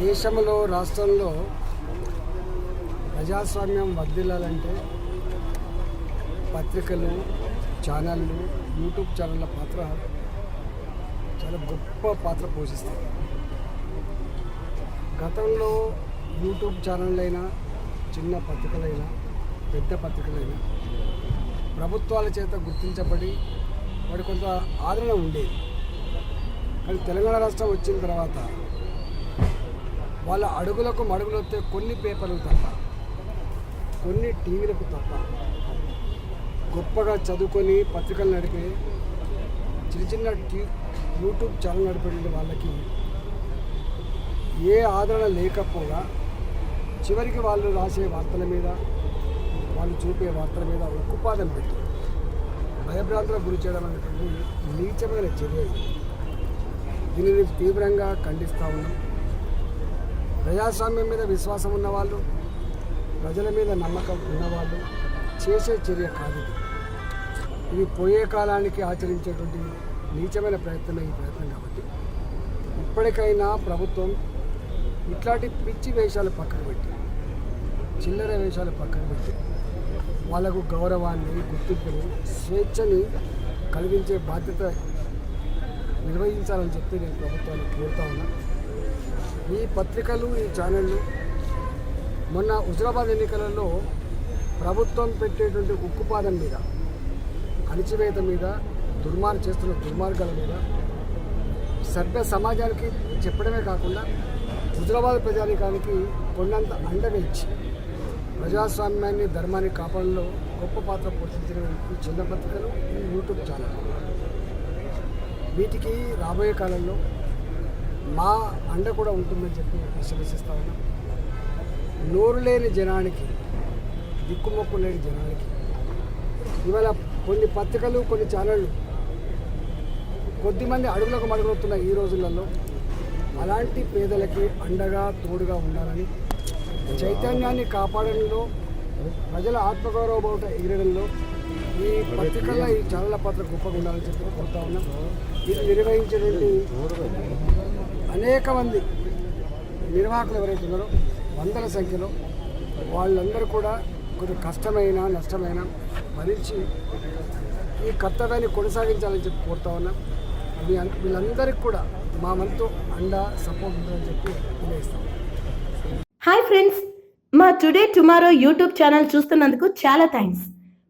దేశంలో రాష్ట్రంలో ప్రజాస్వామ్యం వర్ధిల్లాలంటే పత్రికలు ఛానళ్ళు యూట్యూబ్ ఛానళ్ళ పాత్ర చాలా గొప్ప పాత్ర పోషిస్తాయి. గతంలో యూట్యూబ్ ఛానళ్ళైనా చిన్న పత్రికలైనా పెద్ద పత్రికలైనా ప్రభుత్వాల చేత గుర్తించబడి వాడి కొంత ఆదరణ ఉండేది. కానీ తెలంగాణ రాష్ట్రం వచ్చిన తర్వాత వాళ్ళ అడుగులకు మడుగులు వస్తే కొన్ని పేపర్లు తప్ప కొన్ని టీవీలకు తప్ప గొప్పగా చదువుకొని పత్రికలు నడిపే చిన్న చిన్న టీ యూట్యూబ్ ఛానల్ నడిపేటువంటి వాళ్ళకి ఏ ఆదరణ లేకపోగా చివరికి వాళ్ళు రాసే వార్తల మీద వాళ్ళు చూపే వార్తల మీద ఉక్కుపాదం పెట్టి భయభ్రాంతులకు గురి చేయడం అనేటువంటి నీచమైన చర్య దీనిని తీవ్రంగా ఖండిస్తూ ఉన్నాం. ప్రజాస్వామ్యం మీద విశ్వాసం ఉన్నవాళ్ళు ప్రజల మీద నమ్మకం ఉన్నవాళ్ళు చేసే చర్య కాదు ఇది. పోయే కాలానికి ఆచరించేటువంటి నీచమైన ప్రయత్నమే ఈ ప్రయత్నం కాబట్టి ఇప్పటికైనా ప్రభుత్వం ఇట్లాంటి పిచ్చి వేషాలు పక్కన పెట్టి చిల్లర వేషాలు పక్కన పెట్టి వాళ్ళకు గౌరవాన్ని గుర్తింపుని స్వేచ్ఛని కలిగించే బాధ్యత నిర్వహించాలని చెప్పి నేను ప్రభుత్వాన్ని కోరుతా ఉన్నా. ఈ పత్రికలు ఈ ఛానళ్ళు మొన్న హుజరాబాద్ ఎన్నికలలో ప్రభుత్వం పెట్టేటువంటి ఉక్కుపాదం మీద అణిచివేత మీద దుర్మార్ చేస్తున్న దుర్మార్గాల మీద సభ్య సమాజానికి చెప్పడమే కాకుండా హుజరాబాద్ ప్రజానికానికి కొండంత అండగా ఇచ్చి ప్రజాస్వామ్యాన్ని ధర్మాన్ని కాపాడంలో గొప్ప పాత్ర పోషించిన చిన్న పత్రికలు ఈ యూట్యూబ్ ఛానల్. వీటికి రాబోయే కాలంలో మా అండ కూడా ఉంటుందని చెప్పి విశ్వసిస్తా ఉన్నాం. నోరు లేని జనానికి దిక్కుమొక్కు లేని జనానికి ఇవాళ కొన్ని పత్రికలు కొన్ని ఛానళ్ళు కొద్దిమంది అడుగులకు మడుగుతున్న ఈ రోజులలో. అలాంటి పేదలకి అండగా తోడుగా ఉండాలని చైతన్యాన్ని కాపాడడంలో ప్రజల ఆత్మగౌరవ బావుట ఎగిరడంలో ఈ పత్రికల్లో ఈ ఛానళ్ళ పాత్ర గొప్పగా ఉండాలని చెప్పి కోరుతా ఉన్నాం ఇది నిర్వహించేటువంటి అనేక మంది నిర్వాహకులు ఎవరైతే ఉన్నారో వందల సంఖ్యలో వాళ్ళందరూ కూడా కొంచెం కష్టమైన నష్టమైన భరించి ఈ కర్తవ్యాన్ని కొనసాగించాలని చెప్పి కోరుతా ఉన్నాం మీ వీళ్ళందరికీ కూడా మా మనతో అండ సపోర్ట్ ఉందని చెప్పి తెలియజేస్తాం హాయ్ ఫ్రెండ్స్ మా టుడే టుమారో యూట్యూబ్ ఛానల్ చూస్తున్నందుకు చాలా థ్యాంక్స్